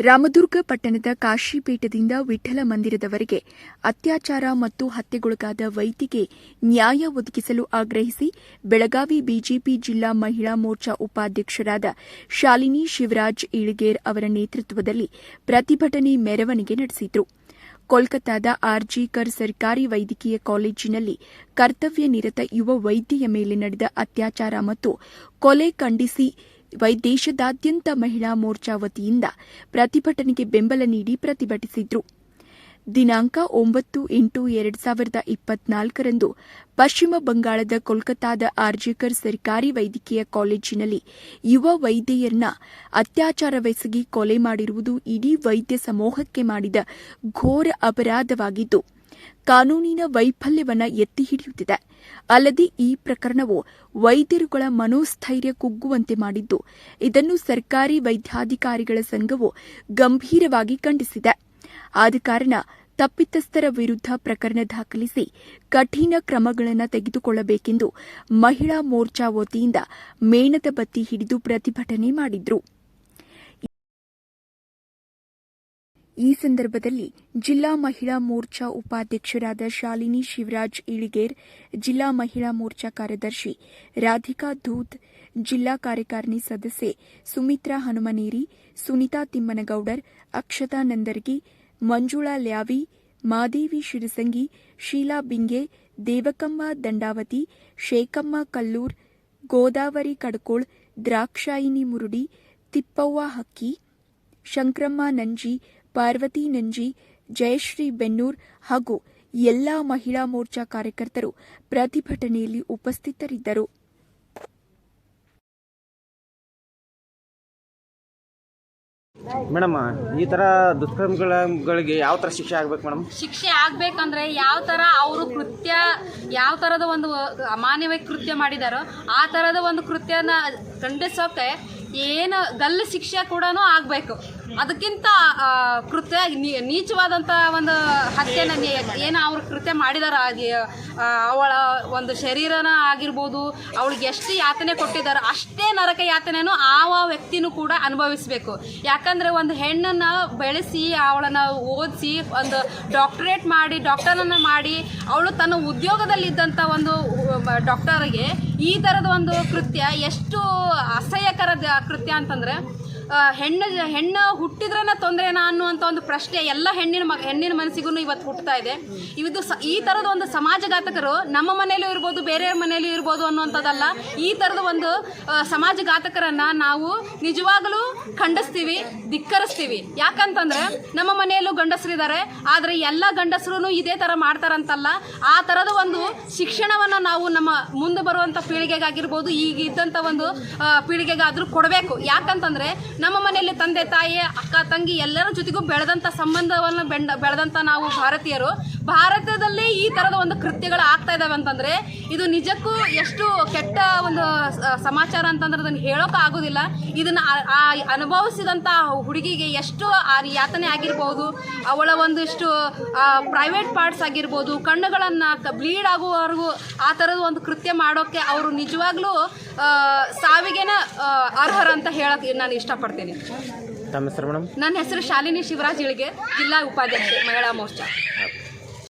ರಾಮದುರ್ಗ ಪಟ್ಟಣದ ಕಾಶಿಪೀಠದಿಂದ ವಿಠಲ ಮಂದಿರದವರೆಗೆ ಅತ್ಯಾಚಾರ ಮತ್ತು ಹತ್ಯೆಗೊಳಗಾದ ವೈದ್ಯಗೆ ನ್ಯಾಯ ಒದಗಿಸಲು ಆಗ್ರಹಿಸಿ ಬೆಳಗಾವಿ ಬಿಜೆಪಿ ಜಿಲ್ಲಾ ಮಹಿಳಾ ಮೋರ್ಚಾ ಉಪಾಧ್ಯಕ್ಷರಾದ ಶಾಲಿನಿ ಶಿವರಾಜ್ ಇಳಿಗೇರ್ ಅವರ ನೇತೃತ್ವದಲ್ಲಿ ಪ್ರತಿಭಟನೆ ಮೆರವಣಿಗೆ ನಡೆಸಿದರು. ಕೋಲ್ಕತ್ತಾದ ಆರ್ಜಿಕರ್ ಸರ್ಕಾರಿ ವೈದ್ಯಕೀಯ ಕಾಲೇಜಿನಲ್ಲಿ ಕರ್ತವ್ಯ ನಿರತ ಯುವ ವೈದ್ಯೆಯ ಮೇಲೆ ನಡೆದ ಅತ್ಯಾಚಾರ ಮತ್ತು ಕೊಲೆ ಖಂಡಿಸಿ ದೇಶದಾದ್ಯಂತ ಮಹಿಳಾ ಮೋರ್ಚಾ ವತಿಯಿಂದ ಪ್ರತಿಭಟನೆಗೆ ಬೆಂಬಲ ನೀಡಿ ಪ್ರತಿಭಟಿಸಿದ್ರು. ದಿನಾಂಕ ಒಂಬತ್ತು ಎಂಟು ಎರಡು ಸಾವಿರದ ಇಪ್ಪತ್ನಾಲ್ಕರಂದು ಪಶ್ಚಿಮ ಬಂಗಾಳದ ಕೋಲ್ಕತ್ತಾದ ಆರ್ಜಿಕರ್ ಸರ್ಕಾರಿ ವೈದ್ಯಕೀಯ ಕಾಲೇಜಿನಲ್ಲಿ ಯುವ ವೈದ್ಯೆಯರನ್ನ ಅತ್ಯಾಚಾರವೆಸಗಿ ಕೊಲೆ ಮಾಡಿರುವುದು ಇಡೀ ವೈದ್ಯ ಸಮೂಹಕ್ಕೆ ಮಾಡಿದ ಘೋರ ಅಪರಾಧವಾಗಿದ್ದು ಕಾನೂನಿನ ವೈಫಲ್ಯವನ್ನು ಎತ್ತಿ ಹಿಡಿಯುತ್ತಿದೆ. ಅಲ್ಲದೆ ಈ ಪ್ರಕರಣವು ವೈದ್ಯರುಗಳ ಮನೋಸ್ಥೈರ್ಯ ಕುಗ್ಗುವಂತೆ ಮಾಡಿದ್ದು, ಇದನ್ನು ಸರ್ಕಾರಿ ವೈದ್ಯಾಧಿಕಾರಿಗಳ ಸಂಘವು ಗಂಭೀರವಾಗಿ ಖಂಡಿಸಿದೆ. ಆದ ಕಾರಣ ತಪ್ಪಿತಸ್ಥರ ವಿರುದ್ಧ ಪ್ರಕರಣ ದಾಖಲಿಸಿ ಕಠಿಣ ಕ್ರಮಗಳನ್ನು ತೆಗೆದುಕೊಳ್ಳಬೇಕೆಂದು ಮಹಿಳಾ ಮೋರ್ಚಾ ವತಿಯಿಂದ ಮೇಣದ ಬತ್ತಿ ಹಿಡಿದು ಪ್ರತಿಭಟನೆ ಮಾಡಿದ್ರು. ಈ ಸಂದರ್ಭದಲ್ಲಿ ಜಿಲ್ಲಾ ಮಹಿಳಾ ಮೋರ್ಚಾ ಉಪಾಧ್ಯಕ್ಷರಾದ ಶಾಲಿನಿ ಶಿವರಾಜ್ ಇಳಿಗೇರ್, ಜಿಲ್ಲಾ ಮಹಿಳಾ ಮೋರ್ಚಾ ಕಾರ್ಯದರ್ಶಿ ರಾಧಿಕಾ ಧೂತ್ ಜಿಲ್ಲಾ ಕಾರ್ಯಕಾರಿಣಿ ಸದಸ್ಯೆ ಸುಮಿತ್ರಾ ಹನುಮನೇರಿ, ಸುನಿತಾ ತಿಮ್ಮನಗೌಡರ್, ಅಕ್ಷತಾ ನಂದರ್ಗಿ, ಮಂಜುಳಾ ಲ್ಯಾವಿ, ಮಾದೇವಿ ಶಿರಸಂಗಿ, ಶೀಲಾ ಬಿಂಗೆ, ದೇವಕಮ್ಮ ದಂಡಾವತಿ, ಶೇಖಮ್ಮ ಕಲ್ಲೂರ್, ಗೋದಾವರಿ ಕಡ್ಕೋಳ್, ದ್ರಾಕ್ಷಾಯಿನಿ ಮುರುಡಿ, ತಿಪ್ಪವ್ವ ಹಕ್ಕಿ, ಶಂಕ್ರಮ್ಮ ನಂಜಿ ಪಾರ್ವತಿ ನಂಜಿ ಜಯಶ್ರೀ ಬೆನ್ನೂರ್ ಹಾಗೂ ಎಲ್ಲಾ ಮಹಿಳಾ ಮೋರ್ಚಾ ಕಾರ್ಯಕರ್ತರು ಪ್ರತಿಭಟನೆಯಲ್ಲಿ ಉಪಸ್ಥಿತರಿದ್ದರು. ಮೇಡಮ್ ಈ ತರ ದುಷ್ಕರ್ಮಗಳಿಗೆ ಯಾವ ತರ ಶಿಕ್ಷೆ ಆಗ್ಬೇಕು ಮೇಡಮ್? ಶಿಕ್ಷೆ ಆಗ್ಬೇಕಂದ್ರೆ ಯಾವ ತರ ಅವರು ಕೃತ್ಯ ಯಾವ ತರದ ಒಂದು ಅಮಾನ್ಯವಾಗಿ ಕೃತ್ಯ ಮಾಡಿದಾರೋ ಆ ತರದ ಒಂದು ಕೃತ್ಯನ ಖಂಡಿಸೋಕೆ ಏನು ಗಲ್ಲು ಶಿಕ್ಷೆ ಕೂಡ ಆಗಬೇಕು. ಅದಕ್ಕಿಂತ ಕೃತ್ಯ ನೀಚವಾದಂಥ ಒಂದು ಹತ್ಯೆನ ಏನು ಅವ್ರು ಕೃತ್ಯ ಮಾಡಿದಾರ ಅವಳ ಒಂದು ಶರೀರನ ಆಗಿರ್ಬೋದು, ಅವಳಿಗೆ ಎಷ್ಟು ಯಾತನೆ ಕೊಟ್ಟಿದ್ದಾರೋ ಅಷ್ಟೇ ನರಕ ಯಾತನೆನೂ ಆವ ವ್ಯಕ್ತಿನೂ ಕೂಡ ಅನುಭವಿಸಬೇಕು. ಯಾಕಂದರೆ ಒಂದು ಹೆಣ್ಣನ್ನು ಬೆಳೆಸಿ, ಅವಳನ್ನು ಓದಿಸಿ, ಒಂದು ಡಾಕ್ಟರೇಟ್ ಮಾಡಿ, ಡಾಕ್ಟರನ್ನು ಮಾಡಿ, ಅವಳು ತನ್ನ ಉದ್ಯೋಗದಲ್ಲಿದ್ದಂಥ ಒಂದು ಡಾಕ್ಟರ್ಗೆ ಈ ಥರದ ಒಂದು ಕೃತ್ಯ ಎಷ್ಟು ಅಸಹ್ಯಕರ ಕೃತ್ಯ ಅಂತಂದರೆ ಹೆಣ್ಣು ಹೆಣ್ಣು ಹುಟ್ಟಿದ್ರನ್ನ ತೊಂದರೆನಾ ಅನ್ನುವಂಥ ಒಂದು ಪ್ರಶ್ನೆ ಎಲ್ಲ ಹೆಣ್ಣಿನ ಮ ಹೆಣ್ಣಿನ ಮನಸ್ಸಿಗೂ ಇವತ್ತು ಹುಟ್ಟುತ್ತಾ ಇದೆ. ಇದು ಸ ಈ ಥರದ ಒಂದು ಸಮಾಜಘಾತಕರು ನಮ್ಮ ಮನೆಯಲ್ಲೂ ಇರ್ಬೋದು, ಬೇರೆಯವ್ರ ಮನೆಯಲ್ಲೂ ಇರ್ಬೋದು ಅನ್ನುವಂಥದ್ದಲ್ಲ, ಈ ಥರದ ಒಂದು ಸಮಾಜಘಾತಕರನ್ನು ನಾವು ನಿಜವಾಗಲೂ ಖಂಡಿಸ್ತೀವಿ, ಧಿಕ್ಕರಿಸ್ತೀವಿ. ಯಾಕಂತಂದ್ರೆ ನಮ್ಮ ಮನೆಯಲ್ಲೂ ಗಂಡಸರಿದ್ದಾರೆ ಆದರೆ ಎಲ್ಲ ಗಂಡಸರು ಇದೇ ಥರ ಮಾಡ್ತಾರಂತಲ್ಲ, ಆ ಥರದ ಒಂದು ಶಿಕ್ಷಣವನ್ನು ನಾವು ನಮ್ಮ ಮುಂದೆ ಬರುವಂಥ ಪೀಳಿಗೆಗಾಗಿರ್ಬೋದು, ಈಗ ಇದ್ದಂತ ಒಂದು ಪೀಳಿಗೆಗಾದರೂ ಕೊಡಬೇಕು. ಯಾಕಂತಂದ್ರೆ ನಮ್ಮ ಮನೆಯಲ್ಲಿ ತಂದೆ, ತಾಯಿ, ಅಕ್ಕ, ತಂಗಿ ಎಲ್ಲರ ಜೊತೆಗೂ ಬೆಳೆದಂಥ ಸಂಬಂಧವನ್ನು ಬೆಂಡ ನಾವು ಭಾರತೀಯರು. ಭಾರತದಲ್ಲಿ ಈ ಥರದ ಒಂದು ಕೃತ್ಯಗಳು ಆಗ್ತಾ ಇದಾವೆ ಅಂತಂದ್ರೆ, ಇದು ನಿಜಕ್ಕೂ ಎಷ್ಟು ಕೆಟ್ಟ ಒಂದು ಸಮಾಚಾರ ಅಂತಂದ್ರೆ ಅದನ್ನು ಹೇಳೋಕೆ ಆಗೋದಿಲ್ಲ. ಇದನ್ನ ಅನುಭವಿಸಿದಂತ ಹುಡುಗಿಗೆ ಎಷ್ಟು ಆ ಯಾತನೆ ಆಗಿರ್ಬೋದು, ಅವಳ ಒಂದಿಷ್ಟು ಪ್ರೈವೇಟ್ ಪಾರ್ಟ್ಸ್ ಆಗಿರ್ಬೋದು, ಕಣ್ಣುಗಳನ್ನು ಬ್ಲೀಡ್ ಆಗುವವರೆಗೂ ಆ ಥರದ ಒಂದು ಕೃತ್ಯ ಮಾಡೋಕ್ಕೆ ಅವರು ನಿಜವಾಗ್ಲೂ ಸಾವಿಗೆನ ಅರ್ಹರ ಅರ್ಹರಂತ ಹೇಳಕ್ಕೆ ನಾನು ಇಷ್ಟಪಡ್ತೀನಿ. ತಮ್ಮ ಹೆಸರು ಮೇಡಮ್? ನನ್ನ ಹೆಸರು ಶಾಲಿನಿ ಶಿವರಾಜ್ ಇಳಿಗೆ ಜಿಲ್ಲಾ ಉಪಾಧ್ಯಕ್ಷೆ ಮಹಿಳಾ ಮೋರ್ಚಾ.